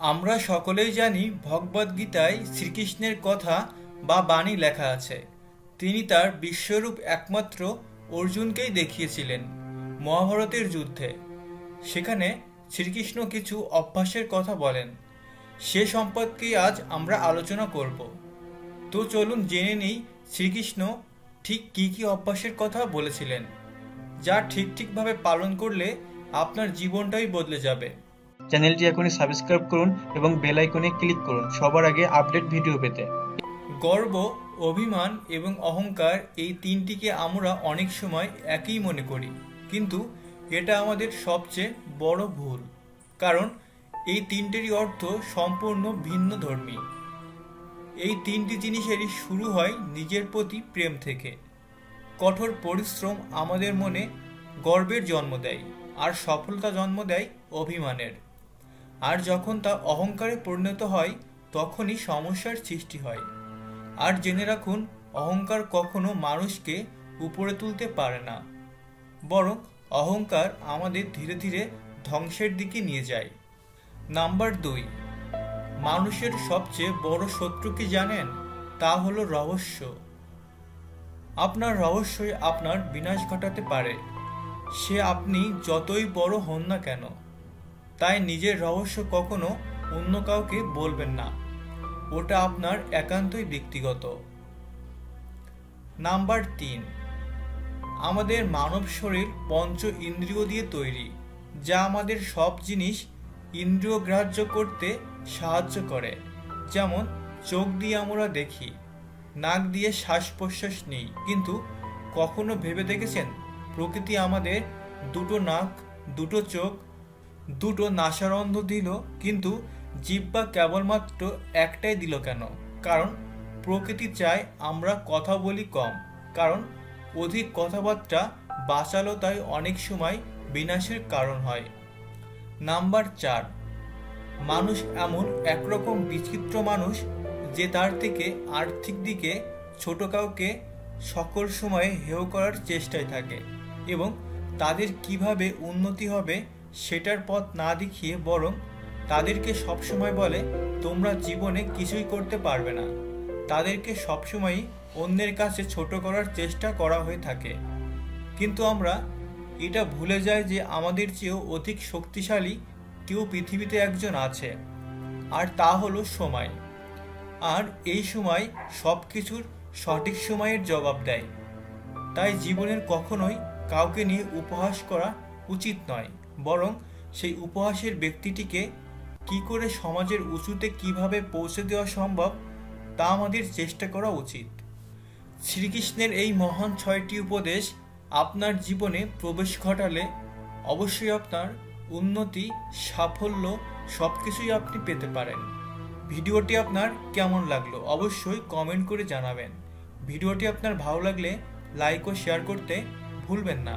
আমরা সকলেই জানি ভগবদ্গীতায় শ্রীকৃষ্ণের কথা বা বাণী লেখা আছে। তিনি তার বিশ্বরূপ একমাত্র অর্জুনকেই দেখিয়েছিলেন মহাভারতের যুদ্ধে। সেখানে শ্রীকৃষ্ণ কিছু অভ্যাসের কথা বলেন। সে সম্পর্কেই আজ আমরা আলোচনা করব। তো চলুন জেনে নিই শ্রীকৃষ্ণ ঠিক কী কী অভ্যাসের কথা বলেছিলেন, যা ঠিক ঠিকভাবে পালন করলে আপনার জীবনটাই বদলে যাবে। চ্যানেলটি এখনই সাবস্ক্রাইব করুন এবং বেল আইকনে ক্লিক করুন। সবার আগে আপডেট ভিডিও পেতে। গর্ব, অভিমান এবং অহংকার এই তিনটিকে আমরা অনেক সময় একই মনে করি। কিন্তু এটা আমাদের সবচেয়ে বড় ভুল। কারণ এই তিনটেরই অর্থ সম্পূর্ণ ভিন্ন ধর্মী। এই তিনটি জিনিসেরই শুরু হয় নিজের প্রতি প্রেম থেকে। কঠোর পরিশ্রম আমাদের মনে গর্বের জন্ম দেয় আর সফলতা জন্ম দেয় অভিমানের। আর যখন তা অহংকারে পরিণত হয়, তখনই সমস্যার সৃষ্টি হয়। আর জেনে রাখুন, অহংকার কখনো মানুষকে উপরে তুলতে পারে না। বরং অহংকার আমাদের ধীরে ধীরে ধ্বংসের দিকে নিয়ে যায়। নাম্বার দুই, মানুষের সবচেয়ে বড় শত্রু কি জানেন? তা হলো রহস্য। আপনার রহস্যই আপনার বিনাশ ঘটাতে পারে। সে আপনি যতই বড় হন না কেন তাই নিজের রহস্য কখনো অন্য কাউকে বলবেন না। ওটা আপনার একান্তই ব্যক্তিগত। নাম্বার তিন। আমাদের মানব শরীর পঞ্চ ইন্দ্রিয় দিয়ে তৈরি, যা আমাদের সব জিনিস ইন্দ্রিয় গ্রাহ্য করতে সাহায্য করে। যেমন, চোখ দিয়ে আমরা দেখি, নাক দিয়ে শ্বাস প্রশ্বাস নিই। কিন্তু কখনো ভেবে দেখেছেন? প্রকৃতি আমাদের দুটো নাক, দুটো চোখ দুটো নাসারন্ধ দিল, কিন্তু জিব্বা কেবলমাত্র একটাই দিল কেন? কারণ প্রকৃতি চায় আমরা কথা বলি কম। কারণ অধিক কথাবার্তা বাঁচালো তাই অনেক সময় বিনাশের কারণ হয়। নাম্বার চার, মানুষ এমন একরকম বিচিত্র মানুষ যে তার থেকে আর্থিক দিকে ছোট কাউকে সকল সময়ে হেয় করার চেষ্টায় থাকে এবং তাদের কীভাবে উন্নতি হবে সেটার পথ না দেখিয়ে বরং তাদেরকে সবসময় বলে, তোমরা জীবনে কিছুই করতে পারবে না। তাদেরকে সবসময়ই অন্যের কাছে ছোট করার চেষ্টা করা হয়ে থাকে। কিন্তু আমরা এটা ভুলে যাই যে আমাদের চেয়েও অধিক শক্তিশালী কেউ পৃথিবীতে একজন আছে, আর তা হলো সময়। আর এই সময় সব কিছুর সঠিক সময়ের জবাব দেয়। তাই জীবনের কখনোই কাউকে নিয়ে উপহাস করা উচিত নয়। বরং সেই উপহাসের ব্যক্তিটিকে কি করে সমাজের উঁচুতে কীভাবে পৌঁছে দেওয়া সম্ভব, তা আমাদের চেষ্টা করা উচিত। শ্রীকৃষ্ণের এই মহান ছয়টি উপদেশ আপনার জীবনে প্রবেশ ঘটালে অবশ্যই আপনার উন্নতি, সাফল্য সব কিছুই আপনি পেতে পারেন। ভিডিওটি আপনার কেমন লাগল অবশ্যই কমেন্ট করে জানাবেন। ভিডিওটি আপনার ভালো লাগলে লাইক ও শেয়ার করতে ভুলবেন না।